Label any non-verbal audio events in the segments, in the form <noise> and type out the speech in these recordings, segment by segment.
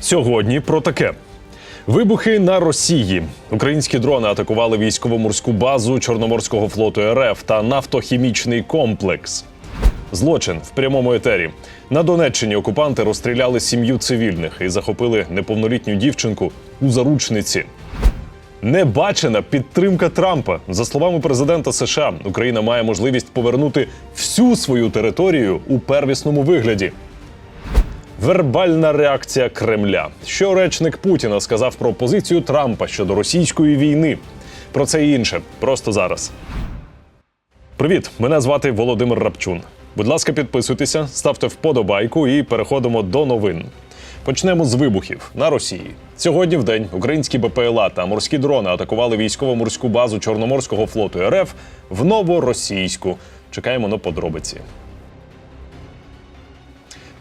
Сьогодні про таке. Вибухи на Росії. Українські дрони атакували військово-морську базу Чорноморського флоту РФ та нафтохімічний комплекс. Злочин в прямому етері. На Донеччині окупанти розстріляли сім'ю цивільних і захопили неповнолітню дівчинку у заручниці. Небачена підтримка Трампа. За словами президента США, Україна має можливість повернути всю свою територію у первісному вигляді. Вербальна реакція Кремля. Що речник Путіна сказав про позицію Трампа щодо російської війни? Про це і інше просто зараз. Привіт! Мене звати Володимир Рапчун. Будь ласка, підписуйтеся, ставте вподобайку і переходимо до новин. Почнемо з вибухів на Росії. Сьогодні в день українські БПЛА та морські дрони атакували військово-морську базу Чорноморського флоту РФ в новоросійську. Чекаємо на подробиці.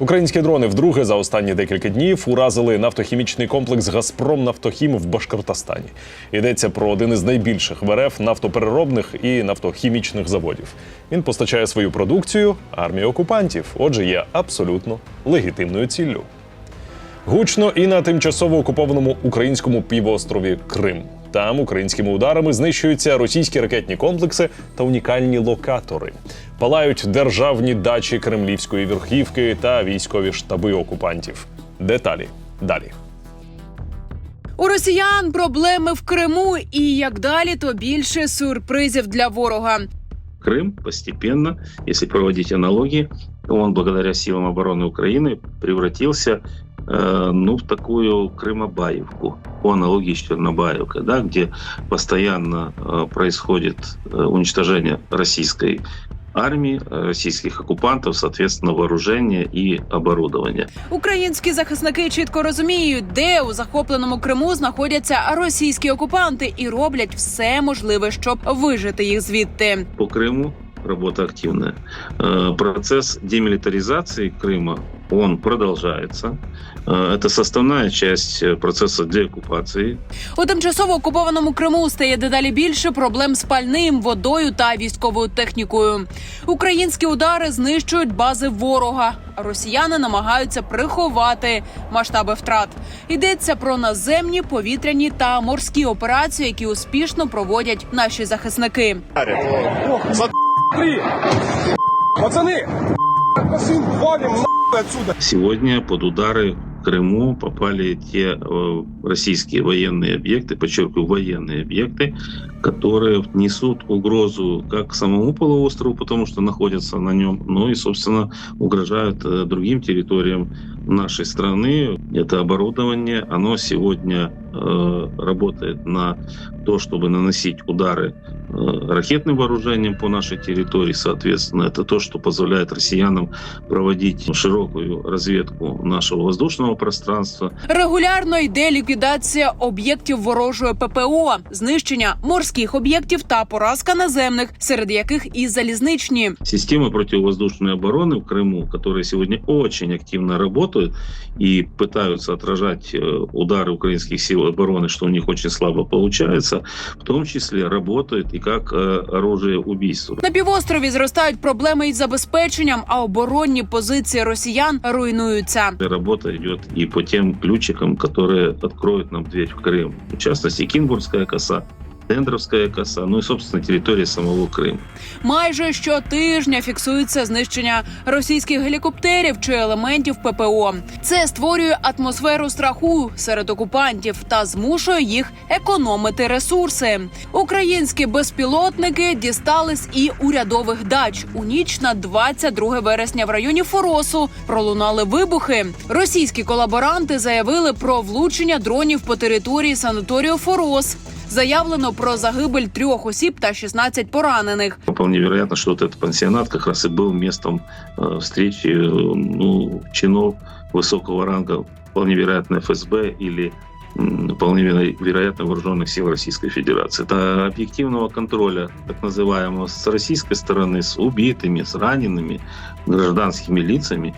Українські дрони вдруге за останні декілька днів уразили нафтохімічний комплекс Газпром Нафтохім в Башкортостані. Йдеться про один із найбільших в нафтопереробних і нафтохімічних заводів. Він постачає свою продукцію армії окупантів, отже, є абсолютно легітимною ціллю. Гучно і на тимчасово окупованому українському півострові Крим. Там українськими ударами знищуються російські ракетні комплекси та унікальні локатори Палають державні дачі кремлівської верхівки та військові штаби окупантів. Деталі далі. У росіян проблеми в Криму, і як далі, то більше сюрпризів для ворога. Крым постепенно, если проводить аналогии, он благодаря силам обороны Украины превратился э, ну, в такую Крымобаевку, по аналогии с Чернобаевкой, да, где постоянно э, происходит э, уничтожение российской армии, э, российских оккупантов, соответственно, вооружения и оборудования. Українські захисники чітко розуміють, де у захопленому Криму знаходяться російські окупанти, і роблять все можливе, щоб вижити їх звідти. По Крыму работа активная. Э, Процесс демилитаризации Крыма, он продолжается. Э, Это составная часть э, процесса деоккупации. У тимчасово окупованому Криму стає дедалі більше проблем з пальним, водою та військовою технікою. Українські удари знищують бази ворога. а Росіяни намагаються приховати масштаби втрат. Йдеться про наземні, повітряні та морські операції, які успішно проводять наші захисники. Смотри! Пацаны! Отсюда! Сегодня под удары Крыму попали те э, российские военные объекты, подчеркиваю, военные объекты, которые несут угрозу как самому полуострову, потому что находятся на нем, но и, собственно, угрожают э, другим территориям нашей страны. Это оборудование, оно сегодня э, работает на то, чтобы наносить удары ракетным вооружением по нашей территории, соответственно, это то, что позволяет россиянам проводить широкую разведку нашего воздушного пространства. Регулярно йде ліквідація об'єктів ворожої ППО, знищення морських об'єктів та поразка наземних, серед яких і залізничні. Системы противовоздушной обороны в Крыму, которые сегодня очень активно работают и пытаются отражать э, удары украинских сил обороны, что у них очень слабо получается, в том числе работают и как э, оружие убийства. На півострові зростають проблеми із забезпеченням, а оборонні позиції росіян руйнуються. Работа идет и по тем ключикам, которые откроют нам дверь в Крым. В частности, Кинбургская коса, Тендровская коса, ну и, собственно, территория самого Крыма. Майже щотижня фіксується знищення російських гелікоптерів чи елементів ППО. Це створює атмосферу страху серед окупантів та змушує їх економити ресурси. Українські безпілотники дістались і урядових дач. У ніч на 22 вересня в районі Форосу пролунали вибухи. Російські колаборанти заявили про влучення дронів по території санаторію Форос Заявлено про загибель трьох осіб та 16 поранених. Вполне вероятно, что вот этот пансионат как раз и был местом э, встречи э, ну, чинов высокого ранга, вполне вероятно, ФСБ или м, вполне веро- вероятно вооруженных сил Российской Федерации. Это объективного контроля, так называемого, с российской стороны, с убитыми, с ранеными, гражданскими лицами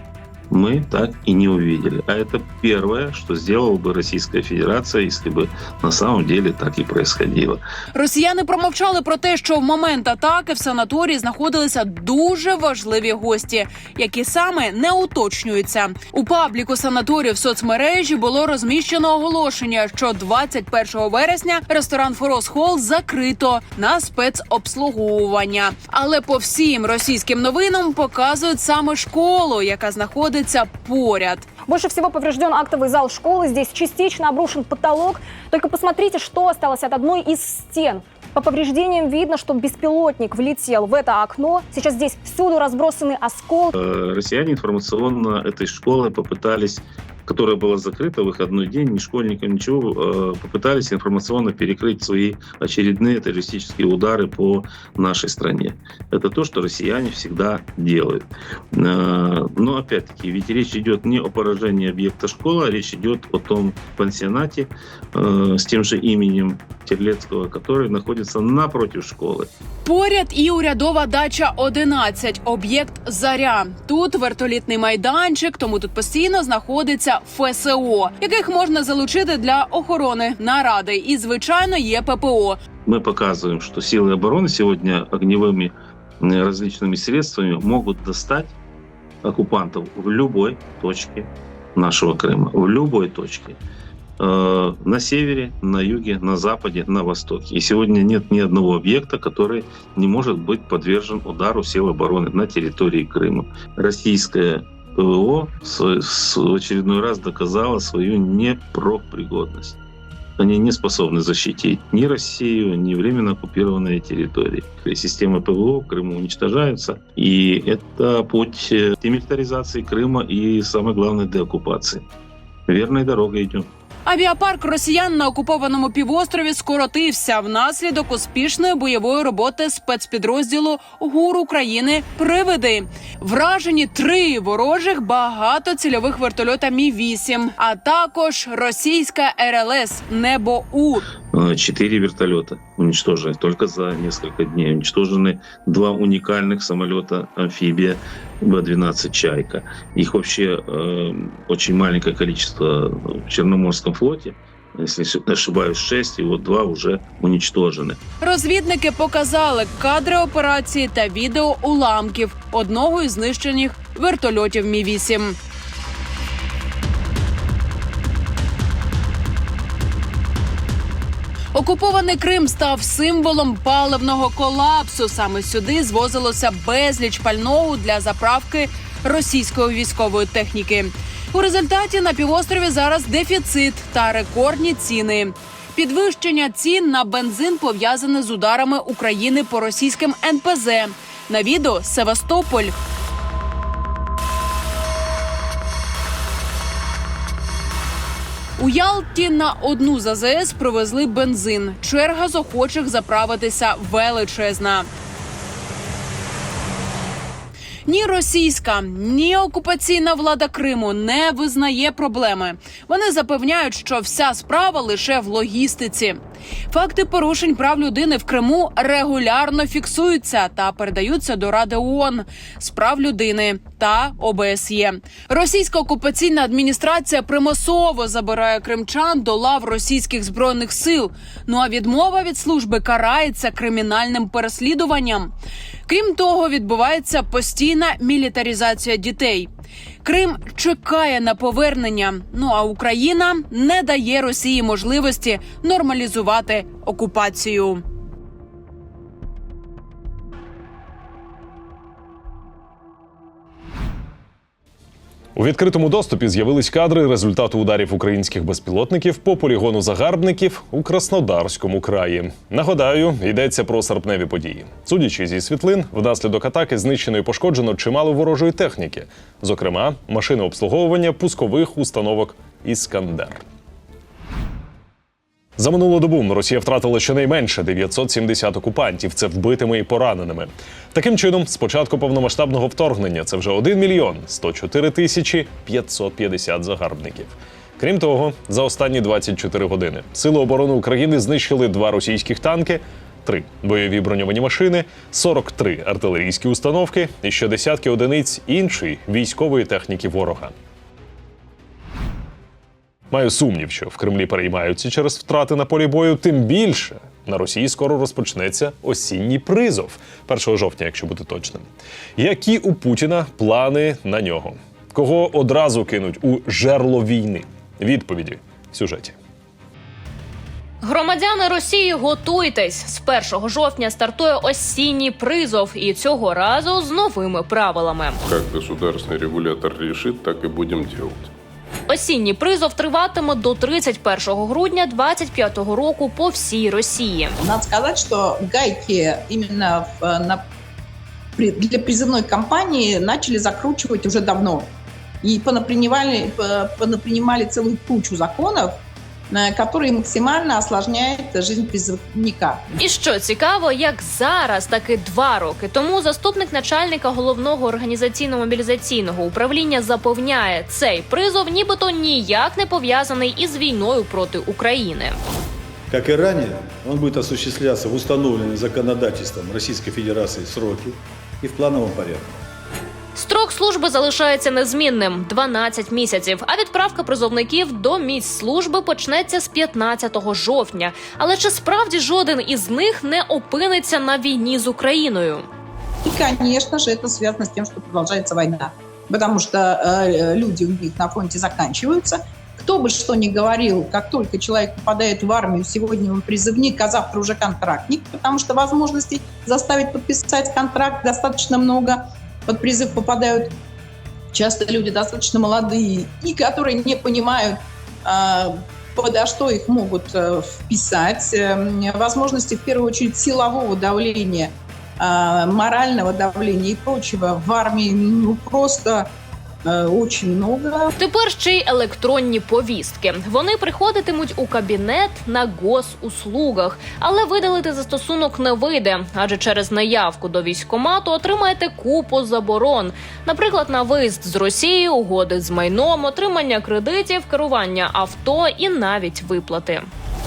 мы так и не увидели. А это первое, что сделала бы Российская Федерация, если бы на самом деле так и происходило. Росіяни промовчали про те, що в момент атаки в санаторії знаходилися дуже важливі гості, які саме не уточнюються. У пабліку санаторію в соцмережі було розміщено оголошення, що 21 вересня ресторан Форос Холл закрито на спецобслуговування. Але по всім російським новинам показують саме школу, яка знаходиться поряд. Больше всего поврежден актовый зал школы. Здесь частично обрушен потолок. Только посмотрите, что осталось от одной из стен. По повреждениям видно, что беспилотник влетел в это окно. Сейчас здесь всюду разбросаны осколки. Э, Россияне информационно этой школы попытались которая была закрыта в выходной день, ни школьникам, ничего, э, попытались информационно перекрыть свои очередные террористические удары по нашей стране. Это то, что россияне всегда делают. Э, Но опять-таки, ведь речь идет не о поражении объекта школы, а речь идет о том пансионате э, с тем же именем Терлецкого, который находится напротив школы. Поряд і урядова дача 11, об'єкт Заря. Тут вертолітний майданчик, тому тут постійно знаходиться ФСО, яких можна залучити для охорони наради. І звичайно є ППО. мы показываем, что силы обороны сегодня огневыми э, различными средствами могут достать оккупантов в любой точке нашего Крыма, в любой точке. Э, На севере, на юге, на западе, на востоке. И сегодня нет ни одного объекта, который не может быть подвержен удару сил обороны на территории Крыма. Российское ПВО в очередной раз доказало свою непропригодность они не способны защитить ни Россию, ни временно оккупированные территории. Системы ПВО в Крыму уничтожаются, и это путь э, демилитаризации Крыма и, самое главное, деоккупации. Верной дорогой идем. Авіапарк росіян на окупованому півострові скоротився внаслідок успішної бойової роботи спецпідрозділу ГУР України Привиди. Вражені три ворожих багатоцільових вертольота Мі 8 а також російська РЛС Небо У. Э, Четыре вертолета уничтожены только за несколько дней. Уничтожены два уникальных самолета амфибия Б-12 «Чайка». Их вообще э, очень маленькое количество в Черноморском флоте. Если не ошибаюсь, шесть, и вот два уже уничтожены. Розвідники показали кадри операції та відео уламків одного із знищених вертольотів Мі 8 Окупований Крим став символом паливного колапсу. Саме сюди звозилося безліч пального для заправки російської військової техніки. У результаті на півострові зараз дефіцит та рекордні ціни. Підвищення цін на бензин пов'язане з ударами України по російським НПЗ. На відео Севастополь. У Ялті на одну з АЗС привезли бензин. Черга з охочих заправитися величезна. Ні російська, ні окупаційна влада Криму не визнає проблеми. Вони запевняють, що вся справа лише в логістиці. Факти порушень прав людини в Криму регулярно фіксуються та передаються до Ради ООН з прав людини та ОБСЄ. Російська окупаційна адміністрація примусово забирає кримчан до лав російських збройних сил. Ну а відмова від служби карається кримінальним переслідуванням. Крім того, відбувається постійна мілітаризація дітей. Крим чекає на повернення. Ну а Україна не дає Росії можливості нормалізувати окупацію. У відкритому доступі з'явились кадри результату ударів українських безпілотників по полігону загарбників у Краснодарському краї. Нагадаю, йдеться про серпневі події. Судячи зі світлин, внаслідок атаки знищено і пошкоджено чимало ворожої техніки, зокрема машини обслуговування пускових установок Іскандер. За минулу добу Росія втратила щонайменше 970 окупантів. Це вбитими і пораненими. Таким чином, з початку повномасштабного вторгнення це вже 1 мільйон 104 тисячі 550 загарбників. Крім того, за останні 24 години Сили оборони України знищили два російських танки, 3 бойові броньовані машини, 43 артилерійські установки і ще десятки одиниць іншої військової техніки ворога. Маю сумнів, що в Кремлі переймаються через втрати на полі бою. Тим більше на Росії скоро розпочнеться осінній призов 1 жовтня, якщо бути точним. Які у Путіна плани на нього? Кого одразу кинуть у жерло війни? Відповіді в сюжеті. Громадяни Росії, готуйтесь з 1 жовтня стартує осінній призов, і цього разу з новими правилами. Как государственный регулятор решит, так и будем делать. Осінній призов триватиме до 31 грудня 2025 року по всій Росії. Надо сказати, що гайки іменно э, на, для призывной кампании начали закручивать уже давно. И понапринимали, по- понапринимали целую кучу законов, э, которые максимально осложняют жизнь призывника. І що цікаво, як зараз, так і два роки тому заступник начальника головного організаційно-мобілізаційного управління запевняє, цей призов нібито ніяк не пов'язаний із війною проти України. Как и ранее, он будет осуществляться в установленные законодательством Российской Федерации сроки и в плановом порядке. Строк служби залишається незмінним 12 місяців. А відправка призовників до місць служби почнеться з 15 жовтня. Але чи справді жоден із них не опиниться на війні з Україною? И, конечно же, это связано с тем, что продолжается война. Потому что э, люди у них на фронте заканчиваются. Кто бы что ни говорил, как только человек попадает в армию, сегодня он призывник, а завтра уже контрактник, потому что возможностей заставить подписать контракт достаточно много. Под призыв попадают часто люди достаточно молодые и которые не понимают, а, подо что их могут э, вписать. Эм, Возможности, в первую очередь, силового давления – а, морального давления и прочего в армии ну, просто э, много. Тепер ще й електронні повістки. Вони приходитимуть у кабінет на госуслугах, але видалити застосунок не вийде, адже через неявку до військкомату отримаєте купу заборон, наприклад, на виїзд з Росії, угоди з майном, отримання кредитів, керування авто і навіть виплати.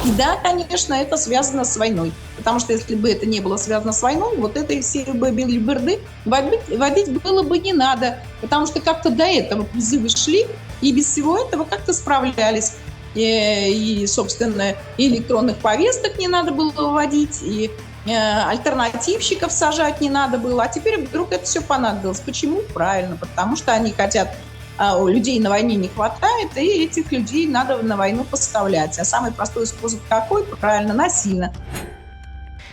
Да, конечно, это связано с войной. Потому что если бы это не было связано с войной, вот этой все бы билиберды водить, было бы не надо. Потому что как-то до этого призывы шли, и без всего этого как-то справлялись. И, и, собственно, и электронных повесток не надо было выводить, и э, альтернативщиков сажать не надо было. А теперь вдруг это все понадобилось. Почему? Правильно, потому что они хотят а у людей на войне не хватает, и этих людей надо на войну поставлять. А самый простой способ какой? Правильно, насильно.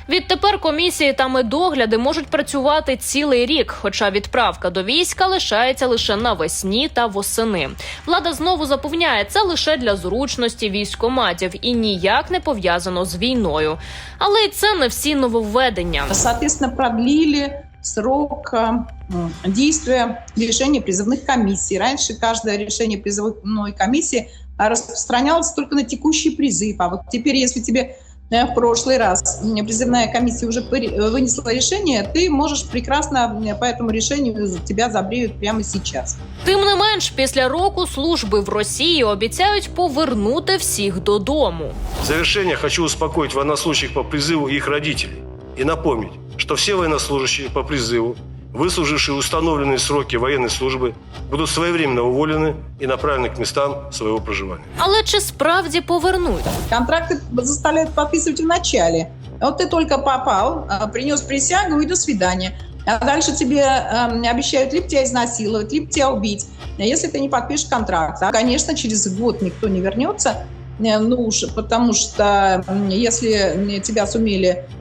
Відтепер комісії та медогляди можуть працювати цілий рік, хоча відправка до війська лишається лише навесні та восени. Влада знову запевняє, це лише для зручності військоматів і ніяк не пов'язано з війною. Але й це не всі нововведення. Соответственно, продлили срок э, м, действия решения призывных комиссий. Раньше каждое решение призывной комиссии а, распространялось только на текущий призыв. А вот теперь, если тебе э, в прошлый раз м, призывная комиссия уже пори- э, вынесла решение, ты можешь прекрасно м, по этому решению за тебя забреют прямо сейчас. Тим не менш, після року служби в Росії обіцяють повернути всіх додому. В завершение хочу успокоить военнослужащих по призыву и их родителей и напомнить, что все военнослужащие по призыву, выслужившие установленные сроки военной службы, будут своевременно уволены и направлены к местам своего проживания. Але чи справді повернуть? Контракты заставляют подписывать в начале. Вот ты только попал, а, принес присягу и до свидания. А дальше тебе эм, обещают либо тебя изнасиловать, либо тебя убить, если ты не подпишешь контракт. А, конечно, через год никто не вернется, э, ну уж, потому что если тебя сумели а,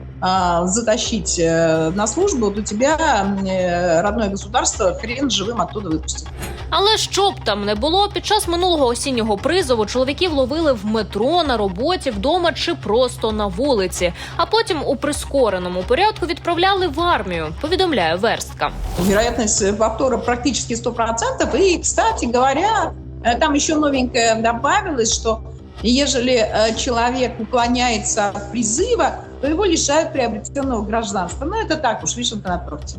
затащить э, на службу, то тебя э, родное государство хрен живым оттуда выпустит. Але що б там не було, під час минулого осіннього призову чоловіків ловили в метро, на роботі, вдома чи просто на вулиці, а потім у прискореному порядку відправляли в армію. Повідомляє верстка. вероятность повтора практически 100%. И, кстати говоря, э, там еще новенькое добавилось, что ежели э, человек уклоняется от призыва, то его лишают приобретенного гражданства. Ну, это так уж, вишенка на торте.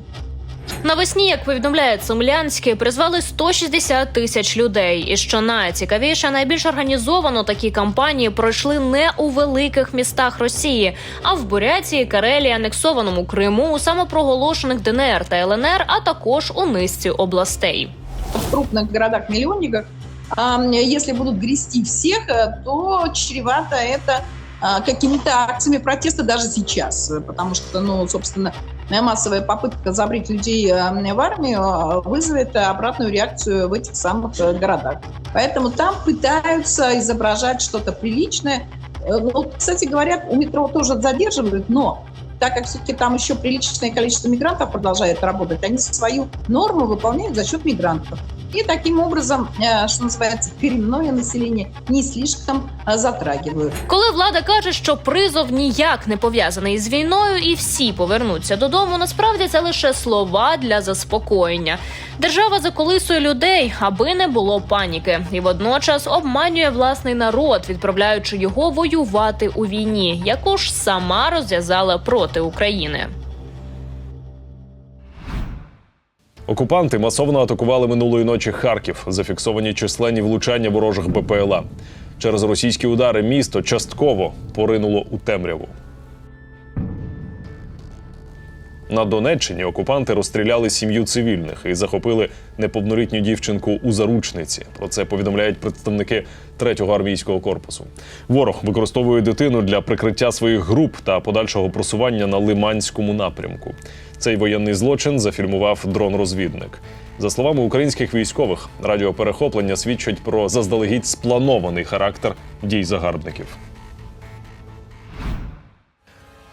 Навесні, як повідомляє Цимлянське, призвали 160 тисяч людей. І що найцікавіше, найбільш організовано такі кампанії пройшли не у великих містах Росії, а в Бурятії, Карелії, анексованому Криму, у самопроголошених ДНР та ЛНР, а також у низці областей. В крупных городах-миллионниках, а, если будут грести всех, э, то чревато это а, какими-то акциями протеста даже сейчас. Потому что, ну, собственно, массовая попытка забрить людей э, в армию э, вызовет обратную реакцию в этих самых э, городах. Поэтому там пытаются изображать что-то приличное. Ну, кстати говоря, у метро тоже задерживают, но так как все-таки там еще приличное количество мигрантов продолжает работать, они свою норму выполняют за счет мигрантов. И таким образом, э, что называется, коренное население не слишком э, затрагивают. Коли влада каже, що призов ніяк не пов'язаний з війною, і всі повернуться додому, насправді це лише слова для заспокоєння. Держава заколисує людей, аби не було паніки, і водночас обманює власний народ, відправляючи його воювати у війні, яку ж сама розв'язала проти України. Окупанти масовно атакували минулої ночі Харків. Зафіксовані численні влучання ворожих БПЛА. Через російські удари місто частково поринуло у темряву. На Донеччині окупанти розстріляли сім'ю цивільних і захопили неповнолітню дівчинку у заручниці. Про це повідомляють представники третього армійського корпусу. Ворог використовує дитину для прикриття своїх груп та подальшого просування на Лиманському напрямку. Цей воєнний злочин зафільмував дрон-розвідник. За словами українських військових, радіоперехоплення свідчать про заздалегідь спланований характер дій загарбників.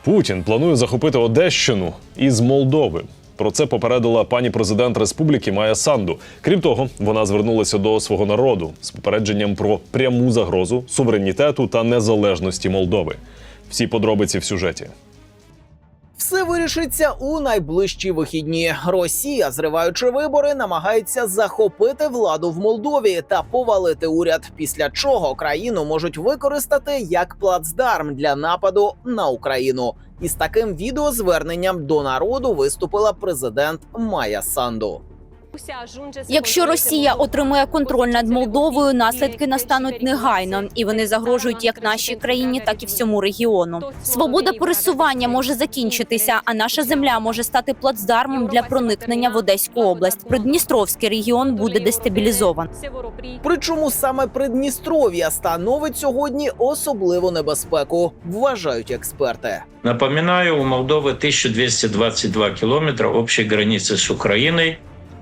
Путін планує захопити Одещину із Молдови. Про це попередила пані президент республіки Майя Санду. Крім того, вона звернулася до свого народу з попередженням про пряму загрозу суверенітету та незалежності Молдови. Всі подробиці в сюжеті. Все вирішиться у найближчі вихідні. Росія, зриваючи вибори, намагається захопити владу в Молдові та повалити уряд. Після чого країну можуть використати як плацдарм для нападу на Україну. Із таким відеозверненням до народу виступила президент Майя Санду. Якщо Росія отримує контроль над Молдовою, наслідки настануть негайно, і вони загрожують як нашій країні, так і всьому регіону. Свобода пересування може закінчитися, а наша земля може стати плацдармом для проникнення в Одеську область. Придністровський регіон буде дестабілізован. Причому саме Придністров'я становить сьогодні особливу небезпеку, вважають експерти. Напоминаю, у Молдовы 1222 километра общей границы с Украиной.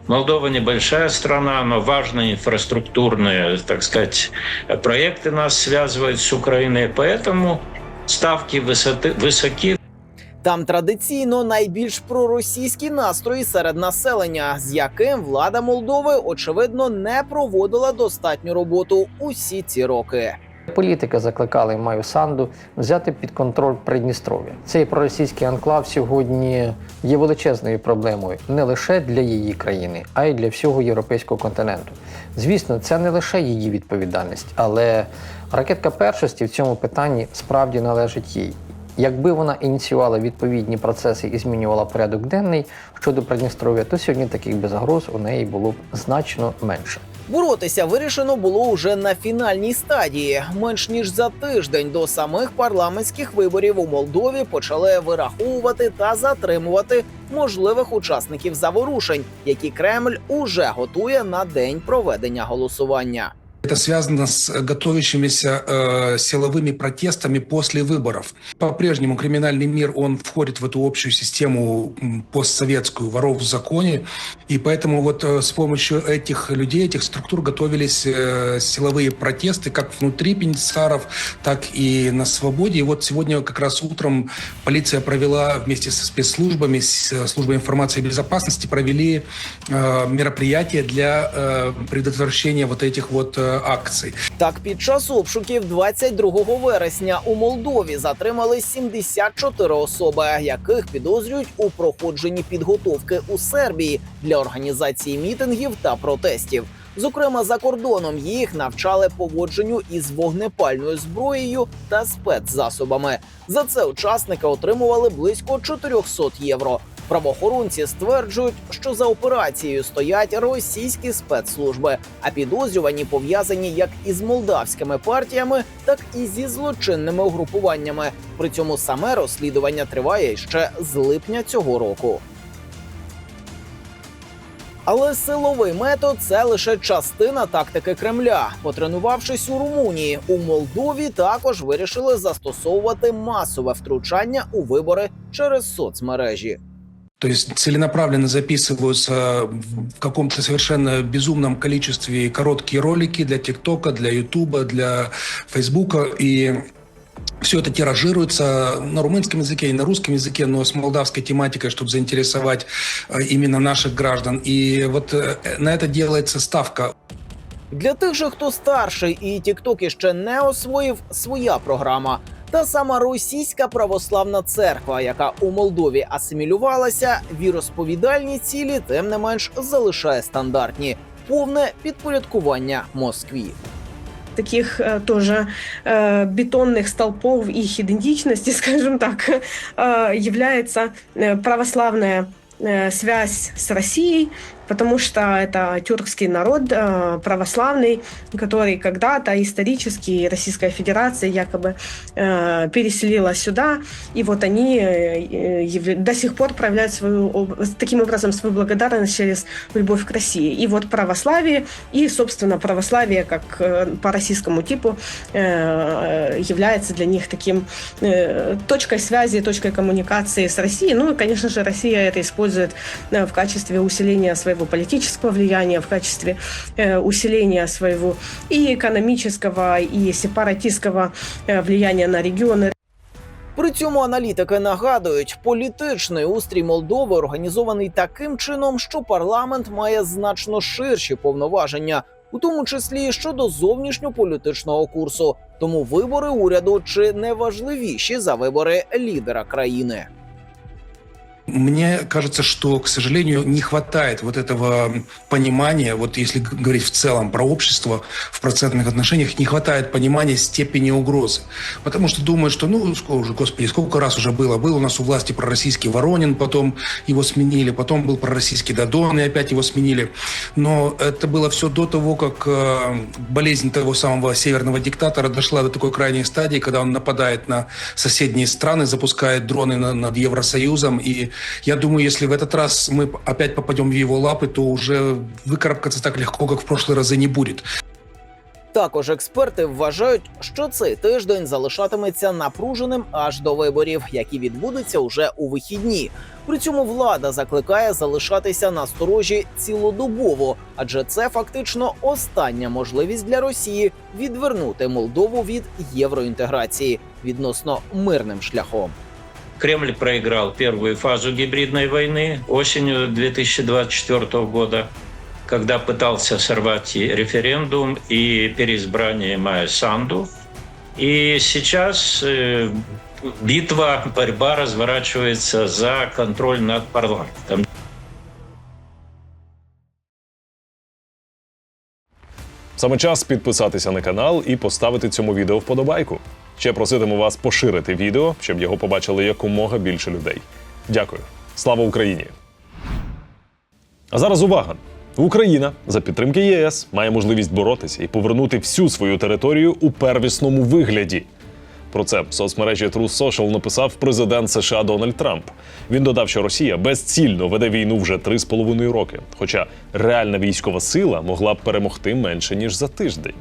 Молдова небольшая страна, но важные инфраструктурные, так сказать, проекты нас связывают с Украиной, поэтому ставки высоты, высоки. Там традиційно найбільш проросійські настрої серед населення, з яким влада Молдови очевидно не проводила достатню роботу усі ці роки. Політики закликали Маю Санду взяти під контроль Придністров'я. Цей проросійський анклав сьогодні є величезною проблемою не лише для її країни, а й для всього європейського континенту. Звісно, це не лише її відповідальність, але ракетка першості в цьому питанні справді належить їй. Якби вона ініціювала відповідні процеси і змінювала порядок денний щодо Придністров'я, то сьогодні таких би загроз у неї було б значно менше. Боротися вирішено було уже на фінальній стадії. Менш ніж за тиждень до самих парламентських виборів у Молдові почали вираховувати та затримувати можливих учасників заворушень, які Кремль уже готує на день проведення голосування. Это связано с готовящимися э, силовыми протестами после выборов. По-прежнему криминальный мир, он входит в эту общую систему постсоветскую, воров в законе, и поэтому вот э, с помощью этих людей, этих структур готовились э, силовые протесты как внутри Пенсаров, так и на свободе. И вот сегодня как раз утром полиция провела вместе со спецслужбами, с э, службой информации и безопасности, провели э, мероприятия для э, предотвращения вот этих вот э, акций. Так, під час обшуків 22 вересня у Молдові затримали 74 особи, яких підозрюють у проходженні підготовки у Сербії для організації мітингів та протестів. Зокрема, за кордоном їх навчали поводженню із вогнепальною зброєю та спецзасобами. За це учасники отримували близько 400 євро. Правоохоронці стверджують, що за операцією стоять російські спецслужби, а підозрювані пов'язані як із молдавськими партіями, так і зі злочинними угрупуваннями. При цьому саме розслідування триває ще з липня цього року. Але силовий метод це лише частина тактики Кремля. Потренувавшись у Румунії, у Молдові також вирішили застосовувати масове втручання у вибори через соцмережі. То есть целенаправленно записываются в каком-то совершенно безумном количестве короткие ролики для ТикТока, для Ютуба, для Фейсбука. И все это тиражируется на румынском языке и на русском языке, но с молдавской тематикой, чтобы заинтересовать э, именно наших граждан. И вот э, на это делается ставка. Для тих же, хто старший і тіктоки ще не освоїв своя програма. Та сама російська православна церква, яка у Молдові асимілювалася, віросповідальні цілі, тим не менш залишає стандартні повне підпорядкування Москві. таких э, тоже э, бетонных столпов их идентичности, скажем <laughs> так, э, является э, православная э, связь с Россией, потому что это тюркский народ э, православный, который когда-то исторически Российская Федерация якобы э, переселила сюда, и вот они э, до сих пор проявляют свою, таким образом свою благодарность через любовь к России. И вот православие, и, собственно, православие как по российскому типу является для них таким точкой связи, точкой коммуникации с Россией. Ну и, конечно же, Россия это использует в качестве усиления своего политического влияния, в качестве э, усиления своего и экономического, и сепаратистского э, влияния на регионы. При цьому аналітики нагадують, політичний устрій Молдови організований таким чином, що парламент має значно ширші повноваження, у тому числі і щодо зовнішньополітичного курсу. Тому вибори уряду чи не важливіші за вибори лідера країни. Мне кажется, что, к сожалению, не хватает вот этого понимания, вот если говорить в целом про общество в процентных отношениях, не хватает понимания степени угрозы. Потому что думают, что, ну, сколько уже, господи, сколько раз уже было. Был у нас у власти пророссийский Воронин, потом его сменили, потом был пророссийский Дадон, и опять его сменили. Но это было все до того, как э, болезнь того самого северного диктатора дошла до такой крайней стадии, когда он нападает на соседние страны, запускает дроны на- над Евросоюзом. И я думаю, если в этот раз мы опять попадем в его лапы, то уже выкарабкаться так легко, как в прошлые разы, не будет. Також експерти вважають, що цей тиждень залишатиметься напруженим аж до виборів, які відбудуться уже у вихідні. При цьому влада закликає залишатися на сторожі цілодобово, адже це фактично остання можливість для Росії відвернути Молдову від євроінтеграції відносно мирним шляхом. Кремль проиграл первую фазу гибридной войны осенью 2024 года, когда пытался сорвать и референдум и переизбрание Майя Санду. И сейчас э, битва, борьба разворачивается за контроль над парламентом. Саме час підписатися на канал і поставити цьому відео вподобайку. Ще проситиму вас поширити відео, щоб його побачили якомога більше людей. Дякую. Слава Україні! А зараз увага! Україна за підтримки ЄС має можливість боротися і повернути всю свою територію у первісному вигляді. Про це в соцмережі Truth Social написав президент США Дональд Трамп. Він додав, що Росія безцільно веде війну вже три з половиною роки, хоча реальна військова сила могла б перемогти менше ніж за тиждень.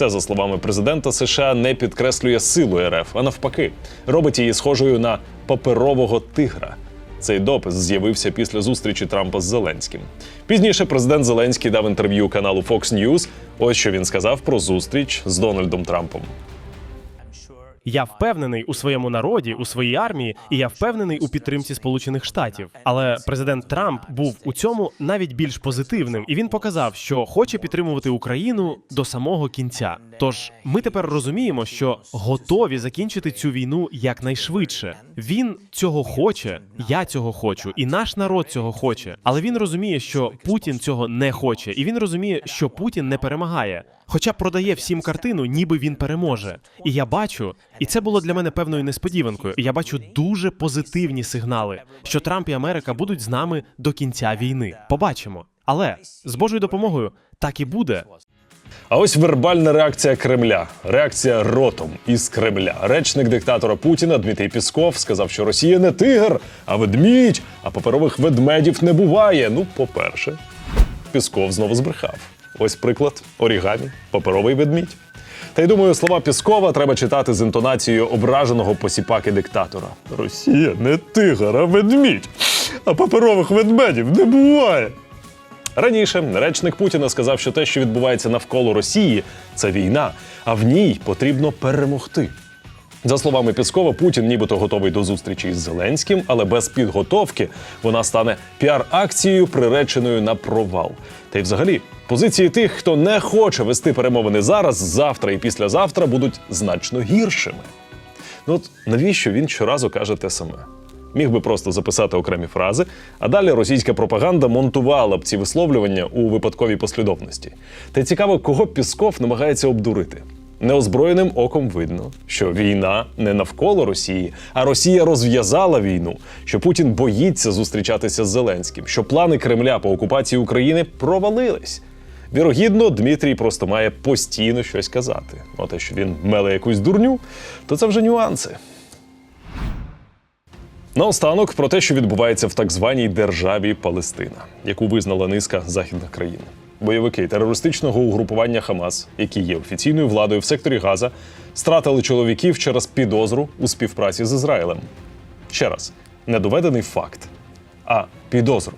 Це, за словами президента США, не підкреслює силу РФ, а навпаки, робить її схожою на паперового тигра. Цей допис з'явився після зустрічі Трампа з Зеленським. Пізніше президент Зеленський дав інтерв'ю каналу Fox News. Ось що він сказав про зустріч з Дональдом Трампом. Я впевнений у своєму народі, у своїй армії, і я впевнений у підтримці Сполучених Штатів. Але президент Трамп був у цьому навіть більш позитивним, і він показав, що хоче підтримувати Україну до самого кінця. Тож ми тепер розуміємо, що готові закінчити цю війну якнайшвидше. Він цього хоче, я цього хочу, і наш народ цього хоче. Але він розуміє, що Путін цього не хоче, і він розуміє, що Путін не перемагає. Хоча продає всім картину, ніби він переможе. І я бачу, І це було для мене певною несподіванкою. Я бачу дуже позитивні сигнали, що Трамп і Америка будуть з нами до кінця війни. Побачимо. Але з Божою допомогою так і буде. А ось вербальна реакція Кремля, реакція ротом із Кремля. Речник диктатора Путіна Дмитрій Пісков сказав, що Росія не тигр, а ведмідь, а паперових ведмедів не буває. Ну, по-перше, Пісков знову збрехав. Ось приклад орігамі, паперовий ведмідь. Та й думаю, слова Піскова треба читати з інтонацією ображеного посіпаки диктатора. Росія не тигр, а ведмідь, а паперових ведмедів не буває. Раніше речник Путіна сказав, що те, що відбувається навколо Росії, це війна, а в ній потрібно перемогти. За словами Піскова, Путін нібито готовий до зустрічі із Зеленським, але без підготовки вона стане піар-акцією, приреченою на провал. Та й взагалі, позиції тих, хто не хоче вести перемовини зараз, завтра і післязавтра будуть значно гіршими. Ну от навіщо він щоразу каже те саме? Міг би просто записати окремі фрази, а далі російська пропаганда монтувала б ці висловлювання у випадковій послідовності. Та й цікаво, кого Пісков намагається обдурити. Неозброєним оком видно, що війна не навколо Росії, а Росія розв'язала війну, що Путін боїться зустрічатися з Зеленським, що плани Кремля по окупації України провалились. Вірогідно, Дмитрій просто має постійно щось казати. А те, що він меле якусь дурню, то це вже нюанси. Наостанок про те, що відбувається в так званій державі Палестина, яку визнала низка західних країн. Бойовики терористичного угрупування Хамас, які є офіційною владою в секторі Газа, стратили чоловіків через підозру у співпраці з Ізраїлем. Ще раз, не доведений факт, а підозру.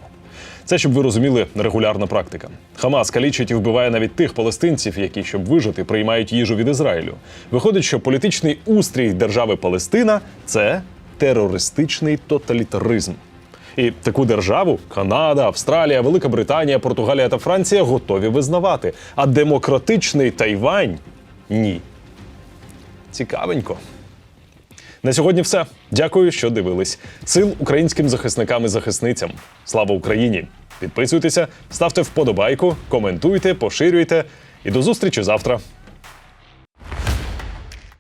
Це, щоб ви розуміли, регулярна практика. Хамас калічить і вбиває навіть тих палестинців, які, щоб вижити, приймають їжу від Ізраїлю. Виходить, що політичний устрій держави Палестина це терористичний тоталітаризм. І таку державу Канада, Австралія, Велика Британія, Португалія та Франція готові визнавати. А демократичний Тайвань ні. Цікавенько. На сьогодні все. Дякую, що дивились. Сил українським захисникам і захисницям. Слава Україні! Підписуйтеся, ставте вподобайку, коментуйте, поширюйте. І до зустрічі завтра.